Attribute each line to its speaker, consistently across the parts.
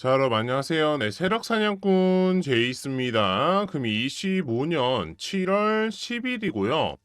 Speaker 1: 자, 여러분 안녕하세요. 네, 세력 사냥꾼 제이스입니다. 금이 25년 7월 10일이고요.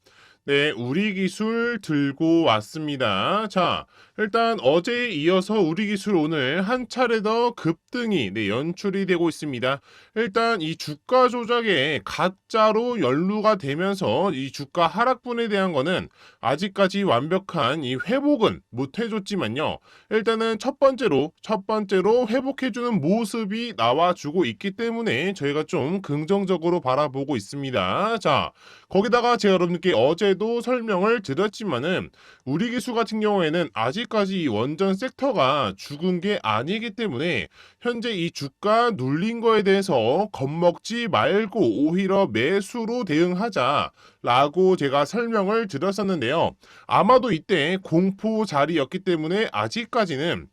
Speaker 1: 네, 우리 기술 들고 왔습니다. 자, 일단 어제에 이어서 우리 기술 오늘 한 차례 더 급등이 네, 연출이 되고 있습니다. 일단 이 주가 조작에 가짜로 연루가 되면서 이 주가 하락분에 대한 거는 아직까지 완벽한 이 회복은 못 해줬지만요. 일단은 첫 번째로 첫 번째로 회복해주는 모습이 나와주고 있기 때문에 저희가 좀 긍정적으로 바라보고 있습니다. 자, 거기다가 제가 여러분께 어제도 설명을 드렸지만은 우리 기수 같은 경우에는 아직 까지 이 원전 섹터가 죽은 게 아니기 때문에 현재 이 주가 눌린 거에 대해서 겁먹지 말고 오히려 매수로 대응하자 라고 제가 설명을 드렸었는데요. 아마도 이때 공포 자리였기 때문에 아직까지는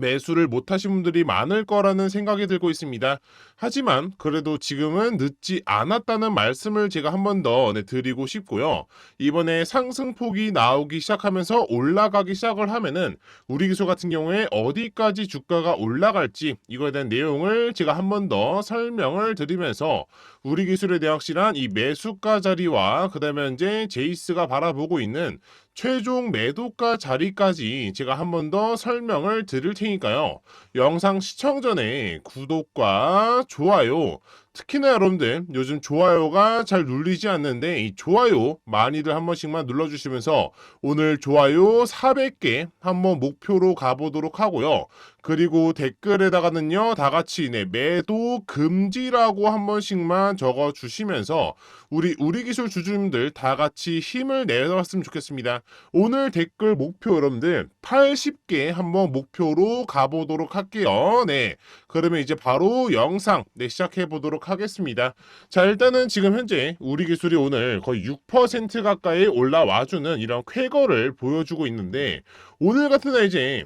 Speaker 1: 매수를 못하신 분들이 많을 거라는 생각이 들고 있습니다. 하지만 그래도 지금은 늦지 않았다는 말씀을 제가 한 번더 네, 드리고 싶고요. 이번에 상승폭이 나오기 시작하면서 올라가기 시작을 하면은 우리 기술 같은 경우에 어디까지 주가가 올라갈지 이거에 대한 내용을 제가 한 번 더 설명을 드리면서 우리 기술에 대한 확실한 이 매수가 자리와 그다음에 이제 제이스가 바라보고 있는 최종 매도가 자리까지 제가 한 번 더 설명을 드릴 테니까요. 영상 시청 전에 구독과 좋아요, 특히나 여러분들 요즘 좋아요가 잘 눌리지 않는데 이 좋아요 많이들 한 번씩만 눌러주시면서 오늘 좋아요 400개 한번 목표로 가보도록 하고요. 그리고 댓글에다가는요 다 같이 네 매도 금지라고 한 번씩만 적어 주시면서 우리 우리 기술 주주님들 다 같이 힘을 내놨으면 좋겠습니다. 오늘 댓글 목표 여러분들 80개 한번 목표로 가보도록 할게요. 네 그러면 이제 바로 영상 네 시작해 보도록 하겠습니다. 자 일단은 지금 현재 우리 기술이 오늘 거의 6% 가까이 올라와주는 이런 쾌거를 보여주고 있는데 오늘 같은 날 이제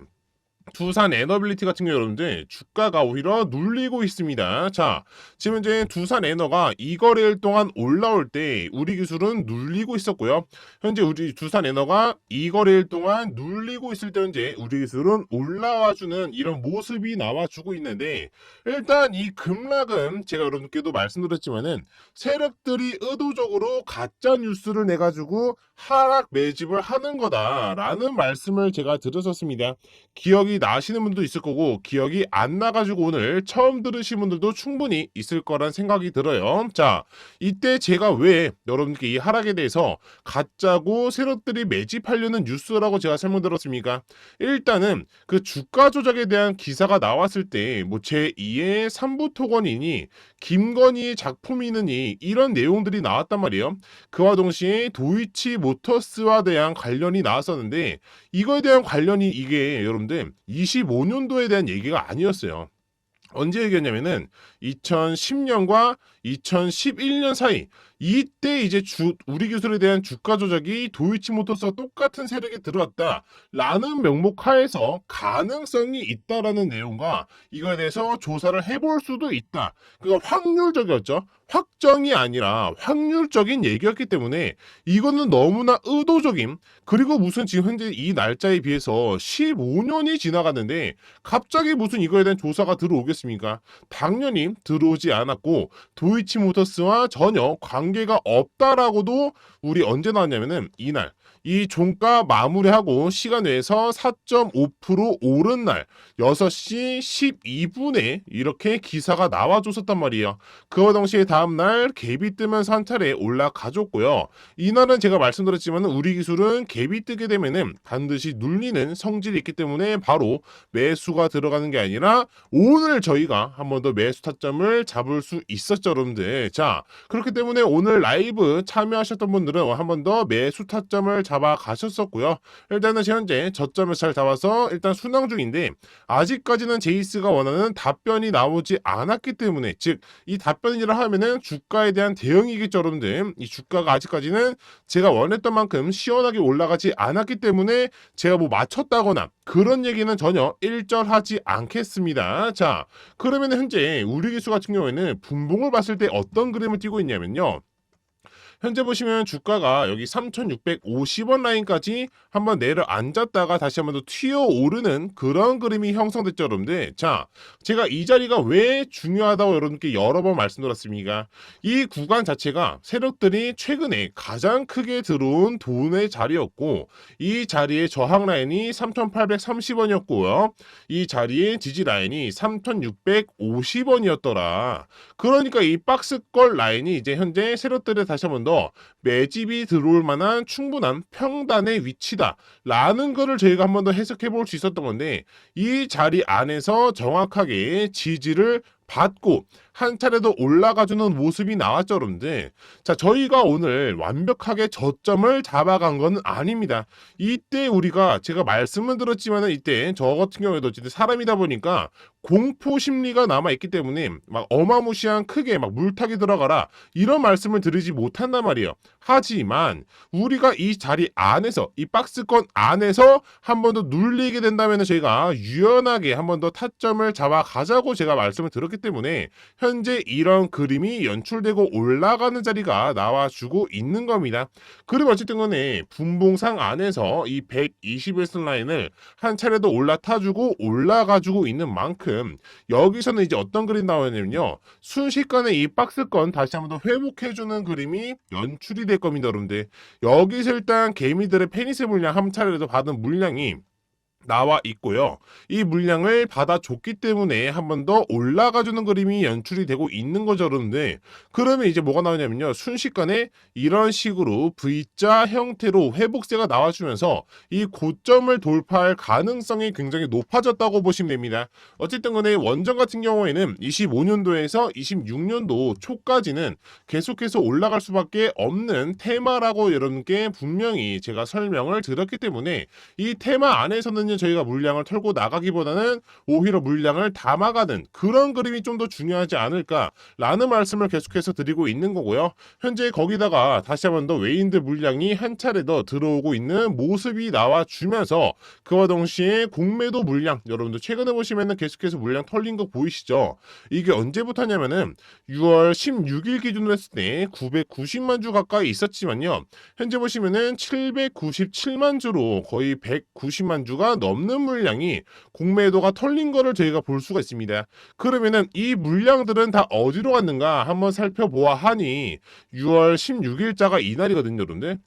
Speaker 1: 두산 에너빌리티 같은 경우 여러분들 주가가 오히려 눌리고 있습니다. 자, 지금 이제 두산 에너가 이 거래일 동안 올라올 때 우리 기술은 눌리고 있었고요. 현재 우리 두산 에너가 이 거래일 동안 눌리고 있을 때 현재 우리 기술은 올라와주는 이런 모습이 나와주고 있는데 일단 이 급락은 제가 여러분께도 말씀드렸지만은 세력들이 의도적으로 가짜 뉴스를 내 가지고 하락 매집을 하는 거다라는 말씀을 제가 드렸었습니다. 기억이 나시는 분도 있을 거고 기억이 안 나가지고 오늘 처음 들으신 분들도 충분히 있을 거란 생각이 들어요. 자, 이때 제가 왜 여러분께 이 하락에 대해서 가짜고 세력들이 매집하려는 뉴스라고 제가 설명드렸습니까? 일단은 그 주가 조작에 대한 기사가 나왔을 때 뭐 제2의 3부 토건이니 김건희의 작품이느니 이런 내용들이 나왔단 말이에요. 그와 동시에 도이치 모터스와 대한 관련이 나왔었는데 이거에 대한 관련이 이게 여러분들 25년도에 대한 얘기가 아니었어요. 언제 얘기했냐면은 2010년과 2011년 사이 이때 이제 주, 우리 기술에 대한 주가 조작이 도이치모터스와 똑같은 세력에 들어왔다라는 명목 하에서 가능성이 있다라는 내용과 이거에 대해서 조사를 해볼 수도 있다. 그거 확률적이었죠. 확정이 아니라 확률적인 얘기였기 때문에 이거는 너무나 의도적인 그리고 무슨 지금 현재 이 날짜에 비해서 15년이 지나갔는데 갑자기 무슨 이거에 대한 조사가 들어오겠습니까? 당연히 들어오지 않았고 도이치모터스와 전혀 관계가 없다라고도 우리 언제 나왔냐면은 이날 이 종가 마무리하고 시간 내에서 4.5% 오른 날 6시 12분에 이렇게 기사가 나와줬었단 말이에요. 그와 동시에 다음날 갭이 뜨면서 한 차례 올라가줬고요. 이날은 제가 말씀드렸지만 우리 기술은 갭이 뜨게 되면은 반드시 눌리는 성질이 있기 때문에 바로 매수가 들어가는 게 아니라 오늘 저희가 한 번 더 매수 타점을 잡을 수 있었죠, 여러분들. 자, 그렇기 때문에 오늘 라이브 참여하셨던 분들은 한 번 더 매수 타점을 잡아 가셨었고요. 일단은 현재 저점을 잘 잡아서 일단 순항 중인데 아직까지는 제이스가 원하는 답변이 나오지 않았기 때문에 즉 이 답변이라 하면은 주가에 대한 대응이겠죠, 여러분들. 이 주가가 아직까지는 제가 원했던 만큼 시원하게 올라가지 않았기 때문에 제가 뭐 맞췄다거나 그런 얘기는 전혀 일절하지 않겠습니다. 자, 그러면 현재 우리 기수 같은 경우에는 분봉을 봤을 때 어떤 그림을 띄고 있냐면요. 현재 보시면 주가가 여기 3,650원 라인까지 한번 내려앉았다가 다시 한번 더 튀어오르는 그런 그림이 형성됐죠, 여러분들. 자, 제가 이 자리가 왜 중요하다고 여러분께 여러 번 말씀드렸습니까? 이 구간 자체가 세력들이 최근에 가장 크게 들어온 돈의 자리였고 이 자리의 저항 라인이 3,830원이었고요. 이 자리의 지지 라인이 3,650원이었더라. 그러니까 이 박스권 라인이 이제 현재 세력들에 다시 한번 더 매집이 들어올 만한 충분한 평단의 위치다 라는 거를 저희가 한 번 더 해석해 볼 수 있었던 건데 이 자리 안에서 정확하게 지지를 받고 한 차례도 올라가주는 모습이 나왔죠, 여러분들. 자, 저희가 오늘 완벽하게 저점을 잡아간 건 아닙니다. 이때 우리가 제가 말씀을 들었지만은 이때 저 같은 경우에도 사람이다 보니까 공포 심리가 남아 있기 때문에 막 어마무시한 크게 막 물타기 들어가라 이런 말씀을 드리지 못한단 말이에요. 하지만 우리가 이 자리 안에서 이 박스권 안에서 한 번 더 눌리게 된다면 저희가 유연하게 한 번 더 타점을 잡아 가자고 제가 말씀을 드렸기 때문에 현재 이런 그림이 연출되고 올라가는 자리가 나와주고 있는 겁니다. 그럼 어쨌든 간에 분봉상 안에서 이 121선 라인을 한 차례도 올라타주고 올라가주고 있는 만큼 여기서는 이제 어떤 그림 나오냐면요. 순식간에 이 박스권 다시 한번 더 회복해주는 그림이 연출이 될 겁니다, 여러분들. 여기서 일단 개미들의 페니스 물량 한 차례도 받은 물량이 나와 있고요. 이 물량을 받아줬기 때문에 한 번 더 올라가주는 그림이 연출이 되고 있는 거죠, 여러분들. 그러면 이제 뭐가 나오냐면요. 순식간에 이런 식으로 V자 형태로 회복세가 나와주면서 이 고점을 돌파할 가능성이 굉장히 높아졌다고 보시면 됩니다. 어쨌든 간에 원전 같은 경우에는 25년도에서 26년도 초까지는 계속해서 올라갈 수밖에 없는 테마라고 여러분께 분명히 제가 설명을 드렸기 때문에 이 테마 안에서는 저희가 물량을 털고 나가기보다는 오히려 물량을 담아가는 그런 그림이 좀 더 중요하지 않을까라는 말씀을 계속해서 드리고 있는 거고요. 현재 거기다가 다시 한 번 더 외인들 물량이 한 차례 더 들어오고 있는 모습이 나와주면서 그와 동시에 공매도 물량 여러분들 최근에 보시면은 계속해서 물량 털린 거 보이시죠? 이게 언제부터냐면은 6월 16일 기준으로 했을 때 990만 주 가까이 있었지만요. 현재 보시면은 797만 주로 거의 190만 주가 넘는 물량이 공매도가 털린 거를 저희가 볼 수가 있습니다. 그러면은 이 물량들은 다 어디로 갔는가 한번 살펴보아 하니 6월 16일자가 이날이거든요, 여러분들.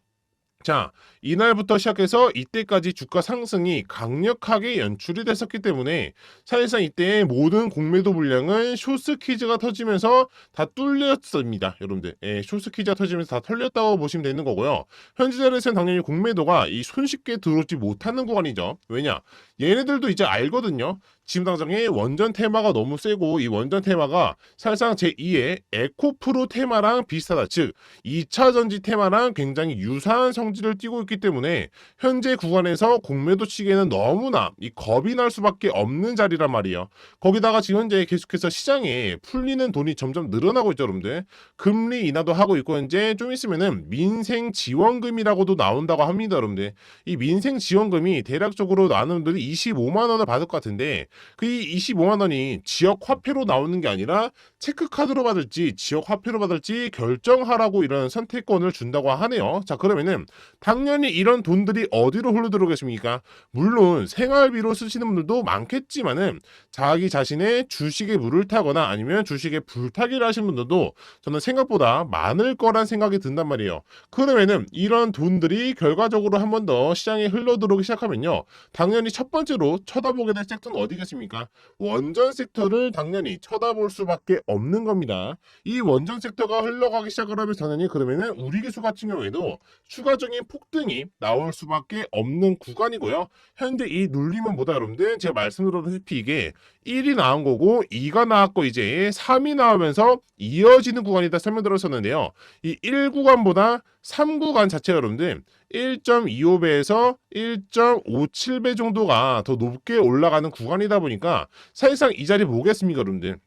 Speaker 1: 자, 이날부터 시작해서 이때까지 주가 상승이 강력하게 연출이 됐었기 때문에 사실상 이때 모든 공매도 물량은 쇼스 퀴즈가 터지면서 다 뚫렸습니다. 여러분들. 예, 쇼스 퀴즈가 터지면서 다 털렸다고 보시면 되는 거고요. 현재 자리에서는 당연히 공매도가 이 손쉽게 들어오지 못하는 구간이죠. 왜냐? 얘네들도 이제 알거든요. 지금 당장에 원전 테마가 너무 세고 이 원전 테마가 사실상 제2의 에코프로 테마랑 비슷하다. 즉 2차 전지 테마랑 굉장히 유사한 성 질을 띠고 있기 때문에 현재 구간에서 공매도 치기에는 너무나 이 겁이 날 수밖에 없는 자리란 말이에요. 거기다가 지금 현재 계속해서 시장에 풀리는 돈이 점점 늘어나고 있죠, 여러분들. 금리 인하도 하고 있고 현재 좀 있으면은 민생 지원금이라고도 나온다고 합니다, 여러분들. 이 민생 지원금이 대략적으로 나는 분들이 25만 원을 받을 것 같은데 그 이 25만 원이 지역 화폐로 나오는 게 아니라 체크 카드로 받을지 지역 화폐로 받을지 결정하라고 이런 선택권을 준다고 하네요. 자, 그러면은 당연히 이런 돈들이 어디로 흘러 들어오겠습니까? 물론 생활비로 쓰시는 분들도 많겠지만은 자기 자신의 주식에 물을 타거나 아니면 주식에 불타기를 하시는 분들도 저는 생각보다 많을 거란 생각이 든단 말이에요. 그러면은 이런 돈들이 결과적으로 한 번 더 시장에 흘러 들어오기 시작하면요. 당연히 첫 번째로 쳐다보게 될 섹터는 어디겠습니까? 원전 섹터를 당연히 쳐다볼 수밖에 없는 겁니다. 이 원전 섹터가 흘러가기 시작을 하면 당연히 그러면은 우리 기수 같은 경우에도 추가적인 폭등이 나올 수밖에 없는 구간이고요. 현재 이 눌림은 뭐다 여러분들 제가 말씀드렸다시피 이게 1이 나온 거고 2가 나왔고 이제 3이 나오면서 이어지는 구간이다 설명드렸었는데요. 이 1구간보다 3구간 자체가 여러분들 1.25배에서 1.57배 정도가 더 높게 올라가는 구간이다 보니까 사실상 이 자리 뭐겠습니까, 여러분들?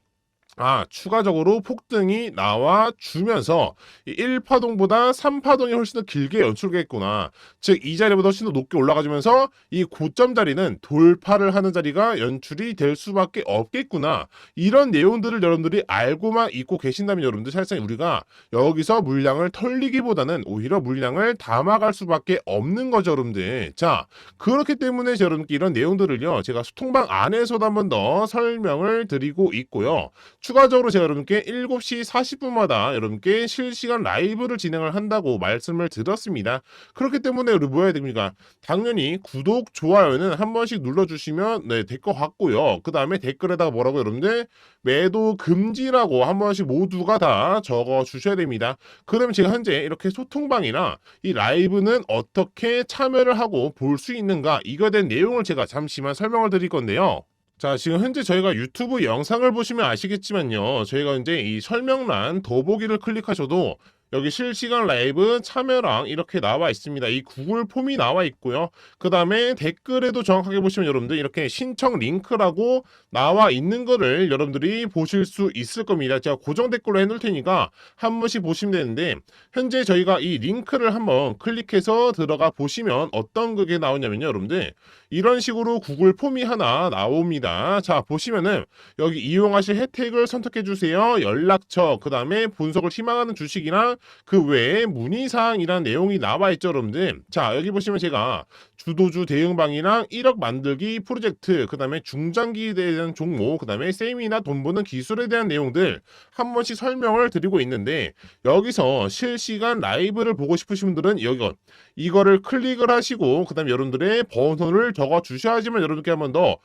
Speaker 1: 아, 추가적으로 폭등이 나와 주면서 이 1파동보다 3파동이 훨씬 더 길게 연출겠구나. 즉, 이 자리보다 훨씬 더 높게 올라가주면서 이 고점 자리는 돌파를 하는 자리가 연출이 될 수밖에 없겠구나. 이런 내용들을 여러분들이 알고만 있고 계신다면 여러분들 사실상 우리가 여기서 물량을 털리기보다는 오히려 물량을 담아갈 수밖에 없는 거죠, 여러분들. 자, 그렇기 때문에 여러분께 이런 내용들을요, 제가 소통방 안에서도 한 번 더 설명을 드리고 있고요. 추가적으로 제가 여러분께 7시 40분마다 여러분께 실시간 라이브를 진행을 한다고 말씀을 드렸습니다. 그렇기 때문에 우리 뭐 해야 됩니까? 당연히 구독, 좋아요는 한 번씩 눌러주시면 네, 될 것 같고요. 그 다음에 댓글에다가 뭐라고 여러분들 매도 금지라고 한 번씩 모두가 다 적어 주셔야 됩니다. 그러면 제가 현재 이렇게 소통방이나 이 라이브는 어떻게 참여를 하고 볼 수 있는가 이거에 대한 내용을 제가 잠시만 설명을 드릴 건데요. 자, 지금 현재 저희가 유튜브 영상을 보시면 아시겠지만요. 저희가 이제 이 설명란 더보기를 클릭하셔도 여기 실시간 라이브 참여랑 이렇게 나와 있습니다. 이 구글 폼이 나와 있고요. 그 다음에 댓글에도 정확하게 보시면 여러분들 이렇게 신청 링크라고 나와 있는 거를 여러분들이 보실 수 있을 겁니다. 제가 고정 댓글로 해놓을 테니까 한 번씩 보시면 되는데 현재 저희가 이 링크를 한번 클릭해서 들어가 보시면 어떤 그게 나오냐면요. 여러분들 이런 식으로 구글 폼이 하나 나옵니다. 자 보시면은 여기 이용하실 혜택을 선택해 주세요. 연락처 그 다음에 분석을 희망하는 주식이나 그 외에 문의사항이라는 내용이 나와 있죠, 여러분들. 자, 여기 보시면 제가 주도주 대응방이랑 1억 만들기 프로젝트, 그 다음에 중장기에 대한 종목, 그 다음에 세미나 돈 버는 기술에 대한 내용들 한 번씩 설명을 드리고 있는데 여기서 실시간 라이브를 보고 싶으신 분들은 여기 이거를 클릭을 하시고 그 다음에 여러분들의 번호를 적어 주셔야지만 여러분께 한 번 더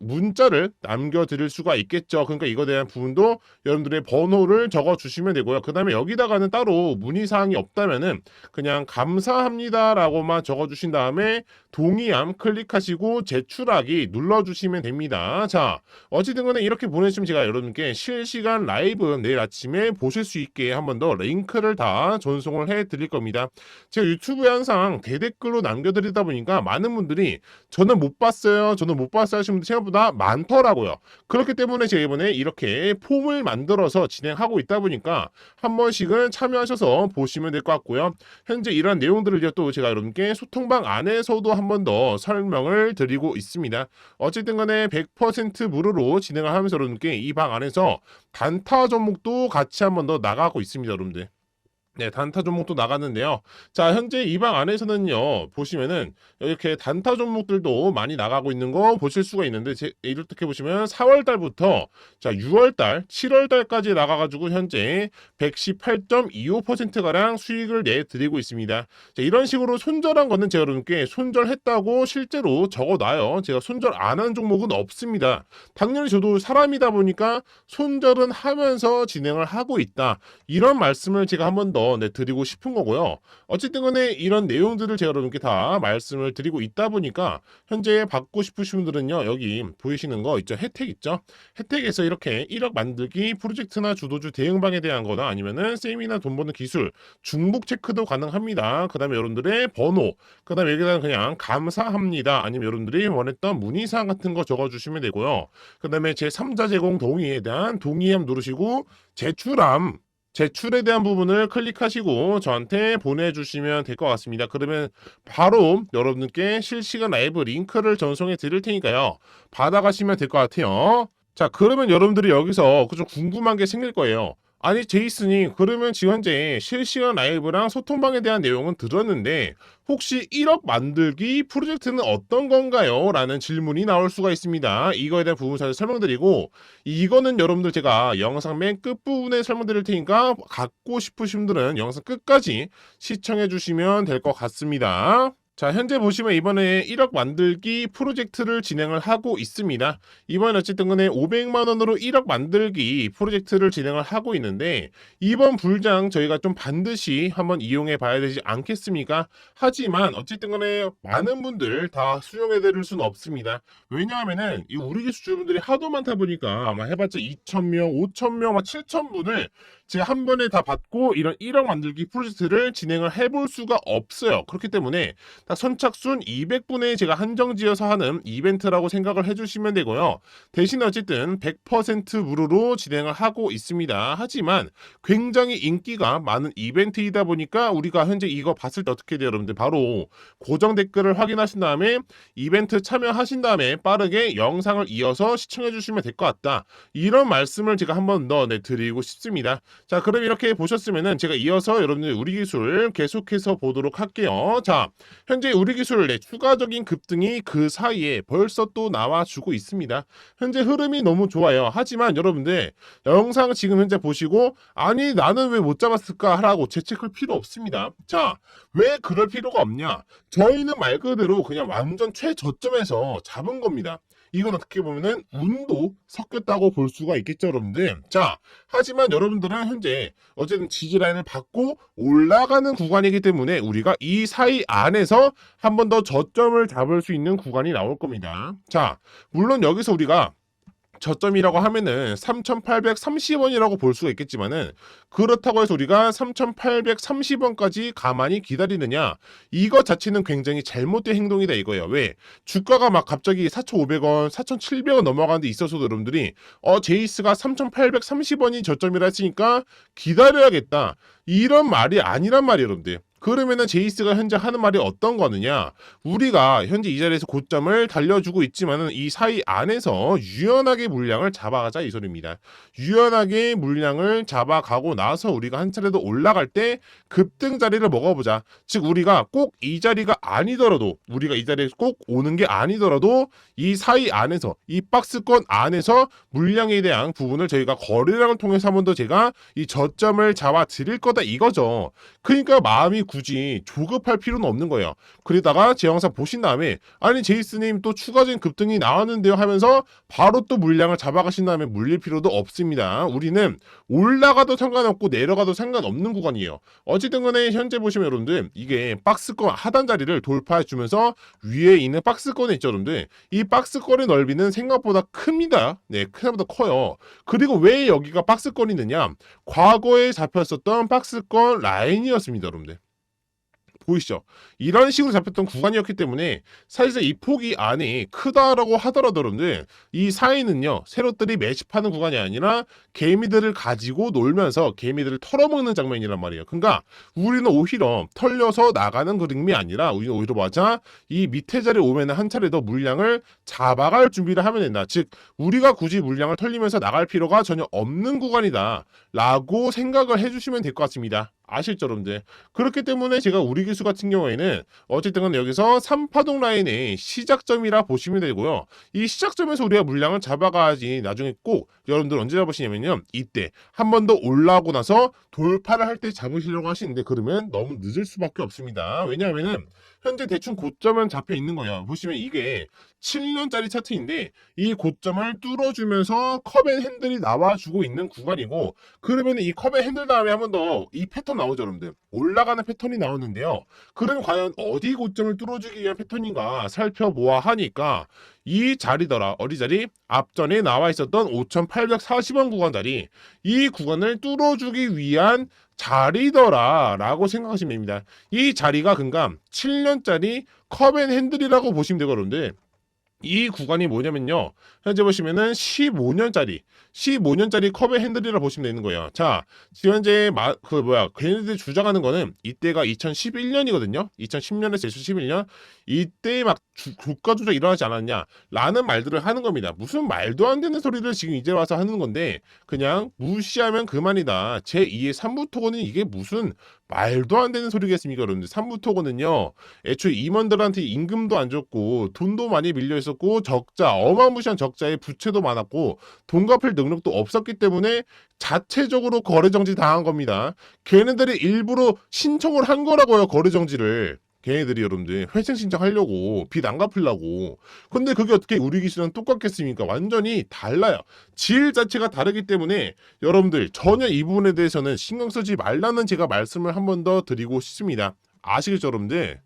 Speaker 1: 문자를 남겨 드릴 수가 있겠죠. 그러니까 이거에 대한 부분도 여러분들의 번호를 적어 주시면 되고요. 그 다음에 여기다가는 따로 문의사항이 없다면은 그냥 감사합니다라고만 적어 주신 동의함 클릭하시고 제출하기 눌러주시면 됩니다. 자, 어찌든 간에 이렇게 보내주시면 제가 여러분께 실시간 라이브 내일 아침에 보실 수 있게 한 번 더 링크를 다 전송을 해 드릴 겁니다. 제가 유튜브에 항상 대댓글로 남겨드리다 보니까 많은 분들이 저는 못 봤어요. 저는 못 봤어요 하시는 분들 생각보다 많더라고요. 그렇기 때문에 제가 이번에 이렇게 폼을 만들어서 진행하고 있다 보니까 한 번씩은 참여하셔서 보시면 될 것 같고요. 현재 이러한 내용들을 또 제가 여러분께 소통방 안에서 도 한 번 더 설명을 드리고 있습니다. 어쨌든 간에 100% 무료로 진행을 하면서 여러분께 이 방 안에서 단타 종목도 같이 한 번 더 나가고 있습니다, 여러분들. 네, 단타 종목도 나갔는데요. 자, 현재 이 방 안에서는요, 보시면은 이렇게 단타 종목들도 많이 나가고 있는 거 보실 수가 있는데, 제, 이렇게 보시면 4월 달부터 자, 6월 달, 7월 달까지 나가가지고 현재 118.25%가량 수익을 내드리고 있습니다. 자, 이런 식으로 손절한 거는 제가 여러분께 손절했다고 실제로 적어놔요. 제가 손절 안 한 종목은 없습니다. 당연히 저도 사람이다 보니까 손절은 하면서 진행을 하고 있다. 이런 말씀을 제가 한번 더 네, 드리고 싶은 거고요. 어쨌든 간에 이런 내용들을 제가 여러분께 다 말씀을 드리고 있다 보니까 현재 받고 싶으신 분들은요. 여기 보이시는 거 있죠. 혜택 있죠. 혜택에서 이렇게 1억 만들기 프로젝트나 주도주 대응방에 대한 거나 아니면은 세미나 돈 버는 기술 중복 체크도 가능합니다. 그 다음에 여러분들의 번호 그 다음에 여기다 그냥 감사합니다. 아니면 여러분들이 원했던 문의사항 같은 거 적어주시면 되고요. 그 다음에 제 3자 제공 동의에 대한 동의함 누르시고 제출함 제출에 대한 부분을 클릭하시고 저한테 보내주시면 될 것 같습니다. 그러면 바로 여러분께 실시간 라이브 링크를 전송해 드릴 테니까요. 받아가시면 될 것 같아요. 자, 그러면 여러분들이 여기서 좀 궁금한 게 생길 거예요. 아니 제이슨이 그러면 지금 현재 실시간 라이브랑 소통방에 대한 내용은 들었는데 혹시 1억 만들기 프로젝트는 어떤 건가요? 라는 질문이 나올 수가 있습니다. 이거에 대한 부분 잘 설명드리고 이거는 여러분들 제가 영상 맨 끝부분에 설명드릴 테니까 갖고 싶으신 분들은 영상 끝까지 시청해 주시면 될 것 같습니다. 자, 현재 보시면 이번에 1억 만들기 프로젝트를 진행을 하고 있습니다. 이번 어쨌든 간에 500만 원으로 1억 만들기 프로젝트를 진행을 하고 있는데 이번 불장 저희가 좀 반드시 한번 이용해 봐야 되지 않겠습니까? 하지만 어쨌든 간에 많은 분들 다 수용해 드릴 수는 없습니다. 왜냐하면은 이 우리 기수주분들이 하도 많다 보니까 아마 해봤자 2,000명, 5,000명, 막 7,000분을 제가 한 번에 다 받고 이런 1억 만들기 프로젝트를 진행을 해볼 수가 없어요. 그렇기 때문에 딱 선착순 200분에 제가 한정지어서 하는 이벤트라고 생각을 해주시면 되고요. 대신 어쨌든 100% 무료로 진행을 하고 있습니다. 하지만 굉장히 인기가 많은 이벤트이다 보니까 우리가 현재 이거 봤을 때 어떻게 돼요, 여러분들? 바로 고정 댓글을 확인하신 다음에 이벤트 참여하신 다음에 빠르게 영상을 이어서 시청해 주시면 될 것 같다. 이런 말씀을 제가 한번 더 네, 드리고 싶습니다. 자, 그럼 이렇게 보셨으면은 제가 이어서 여러분들 우리 기술 계속해서 보도록 할게요. 자, 현재 우리 기술 네, 추가적인 급등이 그 사이에 벌써 또 나와주고 있습니다. 현재 흐름이 너무 좋아요. 하지만 여러분들 영상 지금 현재 보시고 아니 나는 왜 못 잡았을까 하라고 재책할 필요 없습니다. 자, 왜 그럴 필요가 없냐? 저희는 말 그대로 그냥 완전 최저점에서 잡은 겁니다. 이건 어떻게 보면은 운도 섞였다고 볼 수가 있겠죠, 여러분들. 자, 하지만 여러분들은 현재 어쨌든 지지라인을 받고 올라가는 구간이기 때문에 우리가 이 사이 안에서 한 번 더 저점을 잡을 수 있는 구간이 나올 겁니다. 자, 물론 여기서 우리가 저점이라고 하면은 3,830원이라고 볼 수가 있겠지만은 그렇다고 해서 우리가 3,830원까지 가만히 기다리느냐 이것 자체는 굉장히 잘못된 행동이다 이거예요. 왜 주가가 막 갑자기 4,500원, 4,700원 넘어가는 데 있어서도 여러분들이 어 제이스가 3,830원이 저점이라 했으니까 기다려야겠다. 이런 말이 아니란 말이에요, 여러분들. 그러면은 제이스가 현재 하는 말이 어떤 거느냐? 우리가 현재 이 자리에서 고점을 달려주고 있지만은 이 사이 안에서 유연하게 물량을 잡아가자 이 소리입니다. 유연하게 물량을 잡아가고 나서 우리가 한 차례 더 올라갈 때 급등 자리를 먹어보자. 즉 우리가 꼭 이 자리가 아니더라도 우리가 이 자리에 꼭 오는 게 아니더라도 이 사이 안에서 이 박스권 안에서 물량에 대한 부분을 저희가 거래량을 통해서 한 번 더 제가 이 저점을 잡아 드릴 거다 이거죠. 그러니까 마음이 굳이 조급할 필요는 없는 거예요. 그러다가 제 영상 보신 다음에 아니 제이스님 또 추가적인 급등이 나왔는데요 하면서 바로 또 물량을 잡아가신 다음에 물릴 필요도 없습니다. 우리는 올라가도 상관없고 내려가도 상관없는 구간이에요. 어쨌든 간에 현재 보시면 여러분들 이게 박스권 하단 자리를 돌파해 주면서 위에 있는 박스권에 있죠 여러분들 이 박스권의 넓이는 생각보다 큽니다. 네 생각보다 커요. 그리고 왜 여기가 박스권이느냐 과거에 잡혔었던 박스권 라인이었습니다 여러분들. 보이시죠? 이런 식으로 잡혔던 구간이었기 때문에 사실상 이 폭이 안이 크다라고 하더라도 여러분들 이 사이는요 세롯들이 매집하는 구간이 아니라 개미들을 가지고 놀면서 개미들을 털어먹는 장면이란 말이에요. 그러니까 우리는 오히려 털려서 나가는 그림이 아니라 우리는 오히려 맞아 이 밑에 자리에 오면 한 차례 더 물량을 잡아갈 준비를 하면 된다. 즉 우리가 굳이 물량을 털리면서 나갈 필요가 전혀 없는 구간이다라고 생각을 해주시면 될 것 같습니다. 아실죠, 여러분들? 그렇기 때문에 제가 우리 기수 같은 경우에는 어쨌든 여기서 3파동 라인의 시작점이라 보시면 되고요. 이 시작점에서 우리가 물량을 잡아가야지 나중에 꼭 여러분들 언제 잡으시냐면요. 이때 한 번 더 올라오고 나서 돌파를 할 때 잡으시려고 하시는데 그러면 너무 늦을 수밖에 없습니다. 왜냐하면은 현재 대충 고점은 잡혀 있는 거예요. 보시면 이게 7년짜리 차트인데 이 고점을 뚫어주면서 컵앤 핸들이 나와주고 있는 구간이고 그러면 이 컵앤 핸들 다음에 한 번 더 이 패턴 나오죠 여러분들? 올라가는 패턴이 나오는데요. 그러면 과연 어디 고점을 뚫어주기 위한 패턴인가 살펴보아 하니까 이 자리더라 어디 자리? 앞전에 나와 있었던 5840원 구간 자리. 이 구간을 뚫어주기 위한 자리더라라고 생각하시면 됩니다. 이 자리가 금감 7년짜리 컵앤 핸들이라고 보시면 되거든요. 이 구간이 뭐냐면요. 현재 보시면은 15년짜리, 15년짜리 컵의 핸들이라 보시면 되는 거예요. 자, 지금 현재 마, 그 뭐야, 걔네들이 주장하는 거는 이때가 2011년이거든요. 2010년에서 2011년 이때 막 주, 주가 조작 일어나지 않았냐? 라는 말들을 하는 겁니다. 무슨 말도 안 되는 소리를 지금 이제 와서 하는 건데 그냥 무시하면 그만이다. 제 2의 3부 토건은 이게 무슨 말도 안 되는 소리겠습니까, 여러분들? 3부 토건은요. 애초에 임원들한테 임금도 안 줬고 돈도 많이 밀려 있었고 적자, 어마무시한 적자에 부채도 많았고 돈 갚을 능력도 없었기 때문에 자체적으로 거래 정지 당한 겁니다. 걔네들이 일부러 신청을 한 거라고요, 거래 정지를. 걔네들이 여러분들 회생 신청하려고 빚 안 갚으려고. 근데 그게 어떻게 우리 기술은 똑같겠습니까? 완전히 달라요. 질 자체가 다르기 때문에 여러분들 전혀 이 부분에 대해서는 신경 쓰지 말라는 제가 말씀을 한 번 더 드리고 싶습니다. 아시겠죠 여러분들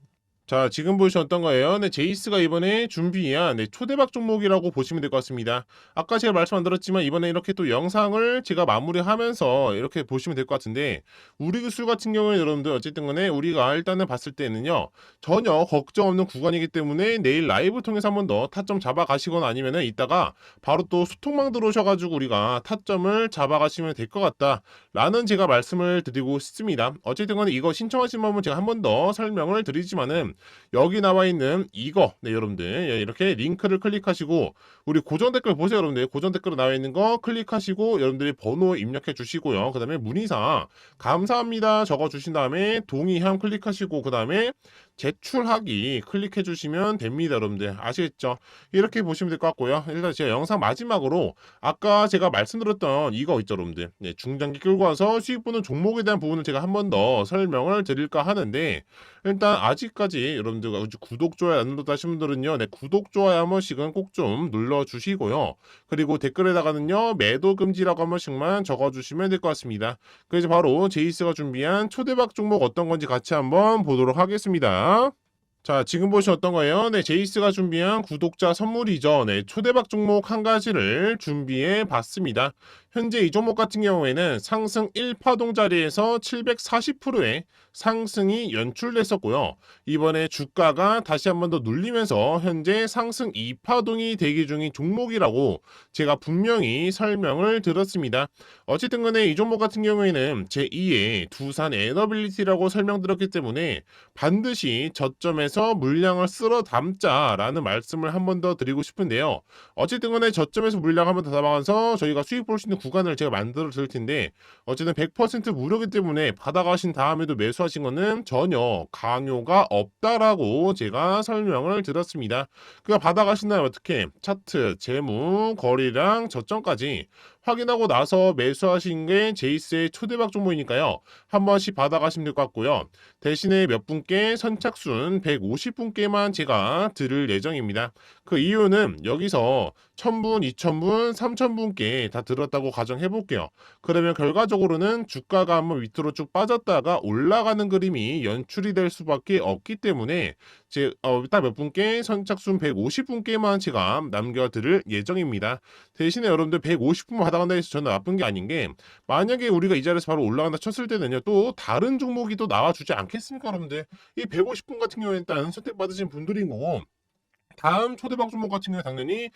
Speaker 1: 자, 지금 보셨던 거예요. 네, 제이스가 이번에 준비한 네, 초대박 종목이라고 보시면 될 것 같습니다. 아까 제가 말씀 안 드렸지만 이번에 이렇게 또 영상을 제가 마무리하면서 이렇게 보시면 될 것 같은데 우리 기술 같은 경우에 여러분들 어쨌든 간에 우리가 일단은 봤을 때는요. 전혀 걱정 없는 구간이기 때문에 내일 라이브 통해서 한 번 더 타점 잡아가시거나 아니면은 이따가 바로 또 소통망 들어오셔가지고 우리가 타점을 잡아가시면 될 것 같다. 라는 제가 말씀을 드리고 싶습니다. 어쨌든 간에 이거 신청하신 분은 제가 한 번 더 설명을 드리지만은 여기 나와 있는 이거. 네 여러분들. 예, 이렇게 링크를 클릭하시고 우리 고정 댓글 보세요 여러분들. 고정 댓글에 나와 있는 거 클릭하시고 여러분들이 번호 입력해 주시고요. 그 다음에 문의사 감사합니다. 적어 주신 다음에 동의함 클릭하시고 그 다음에 제출하기 클릭해 주시면 됩니다 여러분들. 아시겠죠? 이렇게 보시면 될 것 같고요. 일단 제가 영상 마지막으로 아까 제가 말씀드렸던 이거 있죠 여러분들? 네, 중장기 끌고 와서 수익 보는 종목에 대한 부분을 제가 한 번 더 설명을 드릴까 하는데 일단 아직까지 여러분들 구독 좋아요 안 눌렀다 하신 분들은요 네, 구독 좋아요 한 번씩은 꼭 좀 눌러주시고요. 그리고 댓글에다가는요 매도 금지라고 한 번씩만 적어주시면 될 것 같습니다. 그래서 바로 제이스가 준비한 초대박 종목 어떤 건지 같이 한번 보도록 하겠습니다 자, 지금 보시 어떤 거예요? 네, 제이스가 준비한 구독자 선물이죠. 네, 초대박 종목 한 가지를 준비해 봤습니다. 현재 이 종목 같은 경우에는 상승 1파동 자리에서 740%의 상승이 연출됐었고요. 이번에 주가가 다시 한번 더 눌리면서 현재 상승 2파동이 대기 중인 종목이라고 제가 분명히 설명을 드렸습니다. 어쨌든 간에 이 종목 같은 경우에는 제2의 두산 에너빌리티라고 설명드렸기 때문에 반드시 저점에서 물량을 쓸어 담자라는 말씀을 한 번 더 드리고 싶은데요. 어쨌든 간에 저점에서 물량 한번 더 담아서 저희가 수익 볼 수 있는 구간을 제가 만들어 드릴 텐데 어쨌든 100% 무료기 때문에 받아가신 다음에도 매수 하신 거는 전혀 강요가 없다라고 제가 설명을 드렸습니다. 그가 받아가신다면 어떻게 차트, 재무, 거리랑 저점까지 확인하고 나서 매수하신 게 제이스의 초대박 종목이니까요. 한 번씩 받아가시면 될 것 같고요. 대신에 몇 분께 선착순 150분께만 제가 드릴 예정입니다. 그 이유는 여기서 1000분, 2000분, 3000분께 다 들었다고 가정해 볼게요. 그러면 결과적으로는 주가가 한번 밑으로 쭉 빠졌다가 올라가는 그림이 연출이 될 수밖에 없기 때문에 제 어, 이따 몇 분께 선착순 150분께만 제가 남겨드릴 예정입니다. 대신에 여러분들 150분 받아 간다 해서 저는 나쁜 게 아닌 게 만약에 우리가 이 자리에서 바로 올라간다 쳤을 때는요 또 다른 종목이 또 나와주지 않겠습니까 여러분들? 이 150분 같은 경우에는 일단 선택받으신 분들인 거고 다음 초대박 종목 같은 경우에 당연히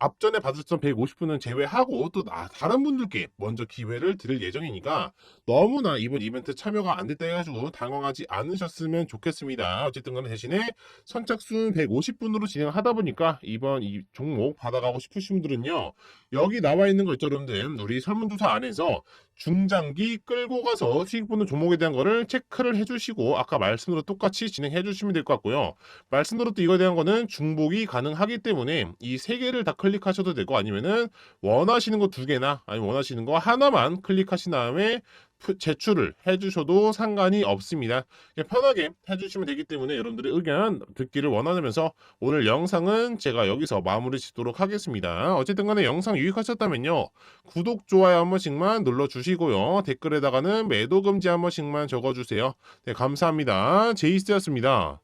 Speaker 1: 앞전에 받았던 150분은 제외하고 또 나- 다른 분들께 먼저 기회를 드릴 예정이니까 너무나 이번 이벤트 참여가 안 됐다 해가지고 당황하지 않으셨으면 좋겠습니다. 어쨌든 간에 대신에 선착순 150분으로 진행하다 보니까 이번 이 종목 받아가고 싶으신 분들은요. 여기 나와 있는 거 있죠, 여러분들. 우리 설문조사 안에서 중장기 끌고 가서 수익 보는 종목에 대한 거를 체크를 해주시고 아까 말씀대로 똑같이 진행해 주시면 될 것 같고요. 말씀드렸던 이거에 대한 거는 중 복이 가능하기 때문에 이 세 개를 다 클릭하셔도 되고 아니면은 원하시는 거 두 개나 아니면 원하시는 거 하나만 클릭하신 다음에 프- 제출을 해주셔도 상관이 없습니다. 편하게 해주시면 되기 때문에 여러분들의 의견 듣기를 원하면서 오늘 영상은 제가 여기서 마무리 짓도록 하겠습니다. 어쨌든 간에 영상 유익하셨다면요. 구독, 좋아요 한 번씩만 눌러주시고요. 댓글에다가는 매도 금지 한 번씩만 적어주세요. 네, 감사합니다. 제이스였습니다.